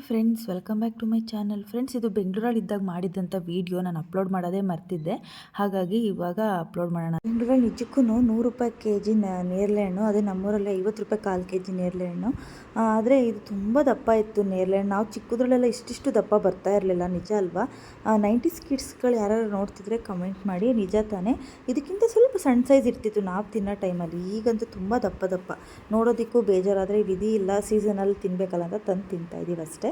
Hi friends welcome back to my channel friends ಇದು ಬೆಂಗಳೂರಲ್ಲಿ ಇದ್ದಾಗ ಮಾಡಿದ್ದಂಥ ವೀಡಿಯೋ ನಾನು ಅಪ್ಲೋಡ್ ಮಾಡೋದೇ ಮರ್ತಿದ್ದೆ. ಹಾಗಾಗಿ ಇವಾಗ ಅಪ್ಲೋಡ್ ಮಾಡೋಣ. ಬೆಂಗಳೂರಲ್ಲಿ ನಿಜಕ್ಕೂ ನೂರು ರೂಪಾಯಿ ಕೆ ಜಿ ನೇರಳೆ ಹಣ್ಣು ಅದೇ ನಮ್ಮೂರಲ್ಲಿ ಐವತ್ತು ರೂಪಾಯಿ ಕಾಲು ಕೆ ಜಿ ನೇರಳೆ ಹಣ್ಣು ಆದರೆ ಇದು ತುಂಬ ದಪ್ಪ ಇತ್ತು ನೇರಳೆ ಹಣ್ಣು ನಾವು ಚಿಕ್ಕದ್ರಲ್ಲೆಲ್ಲ ಇಷ್ಟಿಷ್ಟು ದಪ್ಪ ಬರ್ತಾ ಇರಲಿಲ್ಲ, ನಿಜ ಅಲ್ವಾ? ನೈಂಟೀಸ್ ಕಿಡ್ಸ್ಗಳು ಯಾರು ನೋಡ್ತಿದ್ರೆ ಕಮೆಂಟ್ ಮಾಡಿ, ನಿಜ ತಾನೇ. ಇದಕ್ಕಿಂತ ಸ್ವಲ್ಪ ಸಣ್ಣ ಸೈಜ್ ಇರ್ತಿತ್ತು, ನಾವು ತಿನ್ನೋ ಟೈಮಲ್ಲಿ ಈಗಂತೂ ತುಂಬ ದಪ್ಪ ದಪ್ಪ. ನೋಡೋದಕ್ಕೂ ಬೇಜಾರಾದರೆ, ವಿಧಿ ಇಲ್ಲ ಸೀಸನಲ್ಲಿ ತಿನ್ನಬೇಕಲ್ಲ ಅಂತ ತಂದು ತಿಂತಾ ಇದ್ದೀವಿ ಅಷ್ಟೇ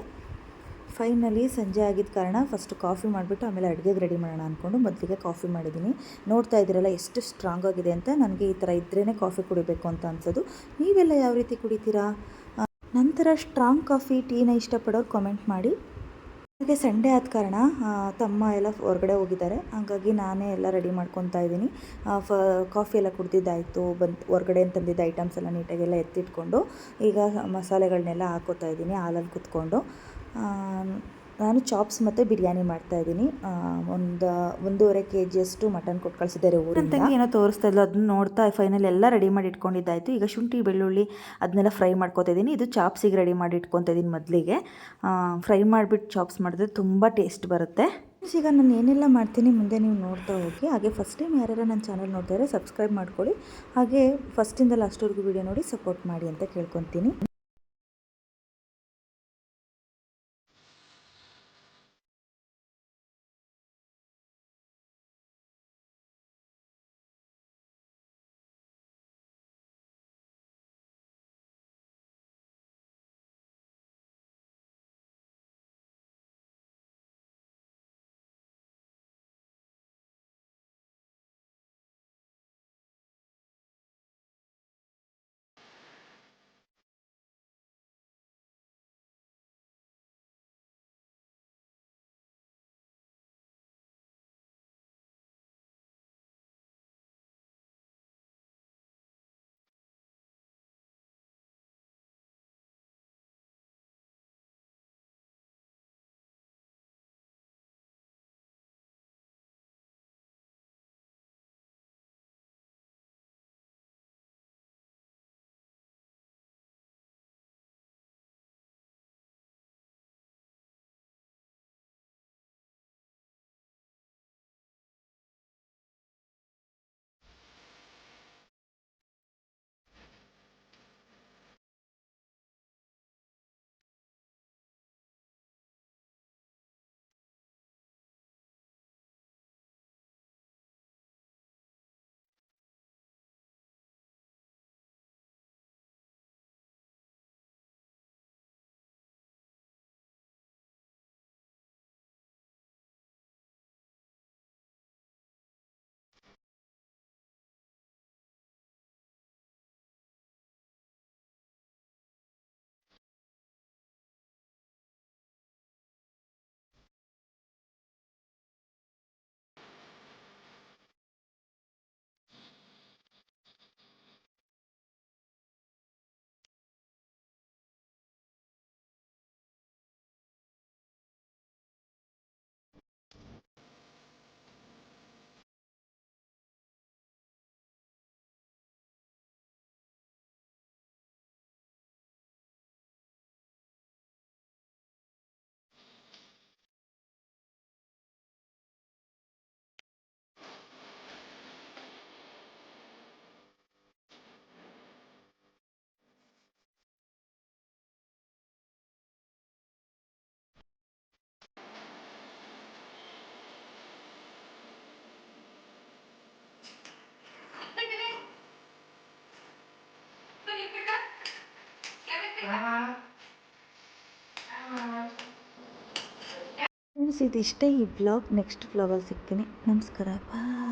ಫೈನಲಿ ಸಂಜೆ ಆಗಿದ್ದ ಕಾರಣ ಫಸ್ಟ್ ಕಾಫಿ ಮಾಡಿಬಿಟ್ಟು ಆಮೇಲೆ ಅಡುಗೆಗೆ ರೆಡಿ ಮಾಡೋಣ ಅಂದ್ಕೊಂಡು ಮೊದಲಿಗೆ ಕಾಫಿ ಮಾಡಿದ್ದೀನಿ. ನೋಡ್ತಾ ಇದ್ದೀರಲ್ಲ ಎಷ್ಟು ಸ್ಟ್ರಾಂಗ್ ಆಗಿದೆ ಅಂತ ನನಗೆ ಈ ಥರ ಇದ್ರೇ ಕಾಫಿ ಕುಡಿಬೇಕು ಅಂತ ಅನ್ಸೋದು. ನೀವೆಲ್ಲ ಯಾವ ರೀತಿ ಕುಡಿತೀರಾ? ನಂತರ ಸ್ಟ್ರಾಂಗ್ ಕಾಫಿ ಟೀನ ಇಷ್ಟಪಡೋರು ಕಾಮೆಂಟ್ ಮಾಡಿ. ಹಾಗೆ ಸಂಡೇ ಆದ ಕಾರಣ ತಮ್ಮ ಎಲ್ಲ ಹೊರಗಡೆ ಹೋಗಿದ್ದಾರೆ. ಹಾಗಾಗಿ ನಾನೇ ಎಲ್ಲ ರೆಡಿ ಮಾಡ್ಕೊತಾ ಇದ್ದೀನಿ. ಫ, ಕಾಫಿ ಎಲ್ಲ ಕುಡ್ದಿದ್ದಾಯಿತು, ಬಂದು, ಹೊರಗಡೆ ತಂದಿದ್ದ ಐಟಮ್ಸ್ ಎಲ್ಲ ನೀಟಾಗೆಲ್ಲ ಎತ್ತಿಟ್ಕೊಂಡು, ಈಗ ಮಸಾಲೆಗಳನ್ನೆಲ್ಲ ಹಾಕೋತಾ ಇದ್ದೀನಿ, ಹಾಲಲ್ಲಿ ಕುತ್ಕೊಂಡು. ನಾನು ಚಾಪ್ಸ್ ಮತ್ತು ಬಿರಿಯಾನಿ ಮಾಡ್ತಾ ಇದ್ದೀನಿ. ಒಂದು ಒಂದೂವರೆ ಕೆ ಜಿಯಷ್ಟು ಮಟನ್ ಕೊಟ್ಟು ಕಳಿಸಿದ್ದಾರೆ ಊರಿಂದ. ಏನೋ ತೋರಿಸ್ತಾ ಇದ್ಲು ಅದನ್ನ ನೋಡ್ತಾ ಫೈನಲ್ ಎಲ್ಲ ರೆಡಿ ಮಾಡಿ ಇಟ್ಕೊಂಡಿದ್ದಾಯಿತು. ಈಗ ಶುಂಠಿ ಬೆಳ್ಳುಳ್ಳಿ ಅದನ್ನೆಲ್ಲ ಫ್ರೈ ಮಾಡ್ಕೊತಾ ಇದ್ದೀನಿ. ಇದು ಚಾಪ್ಸಿಗೆ ರೆಡಿ ಮಾಡಿ ಇಟ್ಕೊತಾ ಇದ್ದೀನಿ ಮೊದಲಿಗೆ. ಫ್ರೈ ಮಾಡಿಬಿಟ್ಟು ಚಾಪ್ಸ್ ಮಾಡಿದ್ರೆ ತುಂಬ ಟೇಸ್ಟ್ ಬರುತ್ತೆ. ಈಗ ನಾನು ಏನೆಲ್ಲ ಮಾಡ್ತೀನಿ ಮುಂದೆ ನೀವು ನೋಡ್ತಾ ಹೋಗಿ. ಹಾಗೆ ಫಸ್ಟ್ ಟೈಮ್ ಯಾರ್ಯಾರು ನನ್ನ ಚಾನಲ್ ನೋಡ್ತಾರೆ ಸಬ್ಸ್ಕ್ರೈಬ್ ಮಾಡ್ಕೊಳ್ಳಿ. ಹಾಗೆ ಫಸ್ಟಿಂದ ಲಾಸ್ಟ್ವರೆಗೂ ವಿಡಿಯೋ ನೋಡಿ ಸಪೋರ್ಟ್ ಮಾಡಿ ಅಂತ ಕೇಳ್ಕೊತೀನಿ. ಫ್ರೆಂಡ್ಸ್ ಇದಿಷ್ಟೇ ಈ ಬ್ಲಾಗ್ ನೆಕ್ಸ್ಟ್ ಬ್ಲಾಗಲ್ಲಿ ಸಿಗ್ತೀನಿ. ನಮಸ್ಕಾರ. ಬಾಯ್